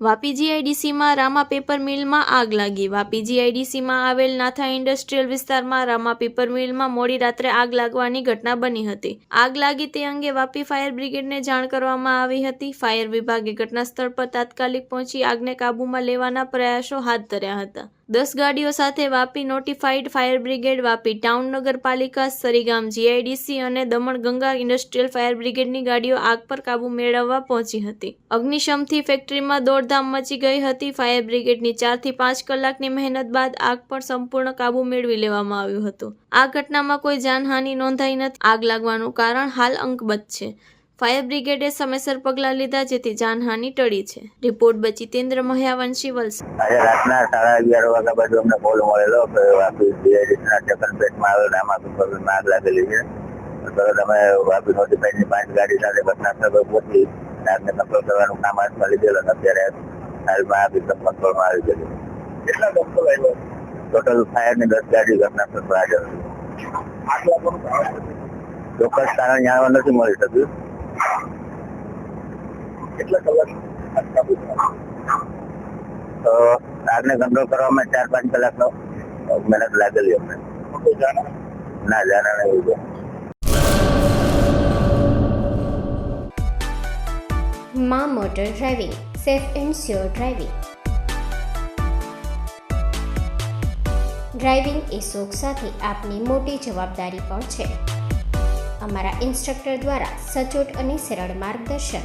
વાપી જીઆઈડીસીમાં રામા પેપર મિલમાં આગ લાગી. વાપી જીઆઈડીસીમાં આવેલ નાથા ઇન્ડસ્ટ્રીયલ વિસ્તારમાં રામા પેપર મિલમાં મોડી રાત્રે આગ લાગવાની ઘટના બની હતી. આગ લાગી તે અંગે વાપી ફાયર બ્રિગેડને જાણ કરવામાં આવી હતી. ફાયર વિભાગે ઘટના સ્થળ પર તાત્કાલિક પહોંચી આગને કાબૂમાં લેવાના પ્રયાસો હાથ ધર્યા હતા. દસ ગાડીઓ સાથે Vapi notified fire brigade Vapi town નગરપાલિકા, સરીગામ જીઆઈડીસી અને દમણ ગંગા ઇન્ડસ્ટ્રીયલ ફાયર બ્રિગેડની ગાડીઓ આગ પર કાબુ મેળવવા પહોંચી હતી. અગ્નિશમથી ફેક્ટરીમાં દોડધામ મચી ગઈ હતી. ફાયર બ્રિગેડની ચારથી પાંચ કલાકની મહેનત બાદ આગ પર સંપૂર્ણ કાબુ મેળવી લેવામાં આવ્યું હતું. આ ઘટનામાં કોઈ જાનહાનિ નોંધાઈ નથી. આગ લાગવાનું કારણ હાલ અંકબદ્ધ છે. ફાયર બ્રિગેડે સમયસર પગલાં લીધા જેથી જાનહાનિ ટળી છે. રિપોર્ટ બચિતેન્દ્ર મહ્યાવંશી વલસાડ આજે રાતના સાડા અગિયાર વાગ્યા બાજુ અમને કોલ મળેલો કે વાપી ડીઆઈડીસીના ટેકન પેટમાં આવેલ રામા પેપરમાં આગ લાગેલી છે. તરત અમે વાપી નોટિફાઈડની પાંચ ગાડી સાથે ઘટના સ્થળે પહોંચી અને આગને કંટ્રોલ કરવાનું કામ હાથમાં લીધેલું અને અત્યારે હાલમાં આગ એકદમ કંટ્રોલમાં આવી ગયેલી. કેટલા ડોક્ટર આવ્યો? ટોટલ ફાયરની દસ ગાડી ઘટના સ્થળ પર હાજર ચોક્કસ કારણ જાણવા નથી મળી શક્યું. કેટલા કલાક તો આગને કંટ્રોલ કરવામાં ચાર પાંચ કલાકનો મહેનત લાગેલી અમને. ના જાણે નહીં એવું માં motor driving safe and sure driving. Driving એ શોખ સાથે આપની મોટી જવાબદારી પણ છે. અમારા ઇન્સ્ટ્રક્ટર દ્વારા સચોટ અને સરળ માર્ગદર્શન